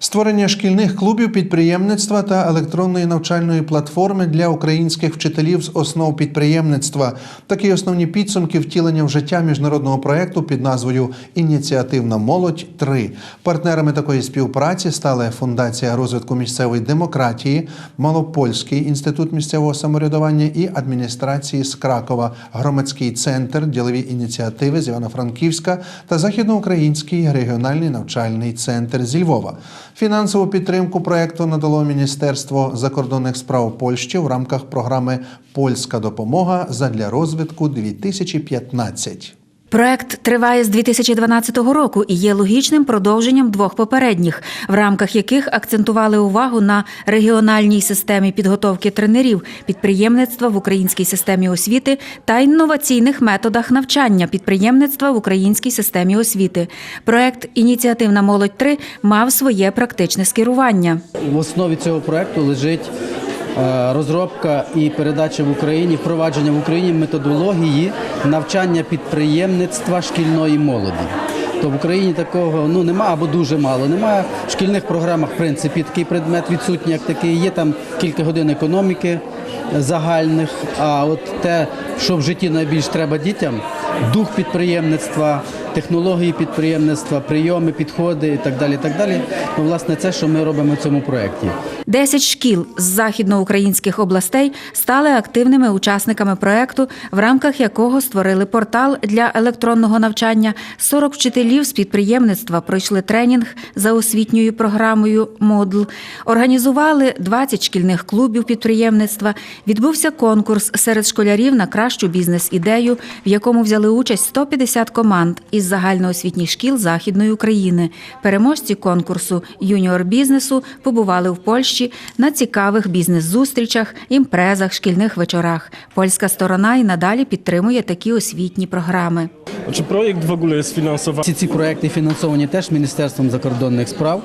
Створення шкільних клубів підприємництва та електронної навчальної платформи для українських вчителів з основ підприємництва. Такі основні підсумки втілення в життя міжнародного проекту під назвою Ініціативна молодь 3 Партнерами такої співпраці стали Фундація розвитку місцевої демократії, Малопольський інститут місцевого самоврядування і адміністрації з Кракова, громадський центр, ділові ініціативи з Івано-Франківська та Західноукраїнський регіональний навчальний центр зі Львова. Фінансову підтримку проекту надало Міністерство закордонних справ Польщі в рамках програми Польська допомога задля розвитку 2015. Проект триває з 2012 року і є логічним продовженням двох попередніх, в рамках яких акцентували увагу на регіональній системі підготовки тренерів, підприємництва в українській системі освіти та інноваційних методах навчання підприємництва в українській системі освіти. Проект Ініціативна молодь 3 мав своє практичне скерування. В основі цього проекту лежить розробка і передача в Україні, впровадження в Україні методології навчання підприємництва шкільної молоді. То в Україні такого ну нема або дуже мало. Немає в шкільних програмах, в принципі, такий предмет відсутній, як такий. Є там кілька годин економіки е, загальних. А от те, що в житті найбільш треба дітям, дух підприємництва, технології підприємництва, прийоми, підходи і так далі. Так далі. Ну, власне, це, що ми робимо в цьому проєкті. Десять шкіл з західноукраїнських областей стали активними учасниками проекту, в рамках якого створили портал для електронного навчання. 40 вчителів з підприємництва пройшли тренінг за освітньою програмою Модл. Організували 20 шкільних клубів підприємництва. Відбувся конкурс серед школярів на кращу бізнес-ідею, в якому взяли участь 150 команд із загальноосвітніх шкіл Західної України. Переможці конкурсу юніор бізнесу побували в Польщі на цікавих бізнес-зустрічах, імпрезах, шкільних вечорах. Польська сторона і надалі підтримує такі освітні програми. Czy projekt w ogóle jest finansowany? Ці ці проекти фінансовані теж Міністерством закордонних справ.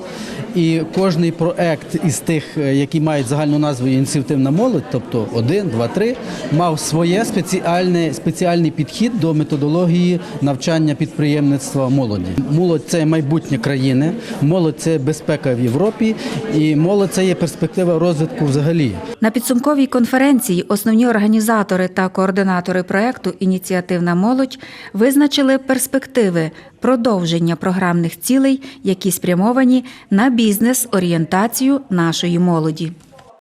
І кожний проект із тих, е, які мають загальну назву ініціативна молодь, тобто один, два, три, мав своє спеціальне спеціальний підхід до методології навчання підприємництва молоді. Молодь це майбутнє країни, молодь це безпека в Європі, і молодь це є перспектива розвитку взагалі. На підсумковій конференції основні організатори та координатори проекту Ініціативна молодь визначили перспективи продовження програмних цілей, які спрямовані на бізнес-орієнтацію нашої молоді.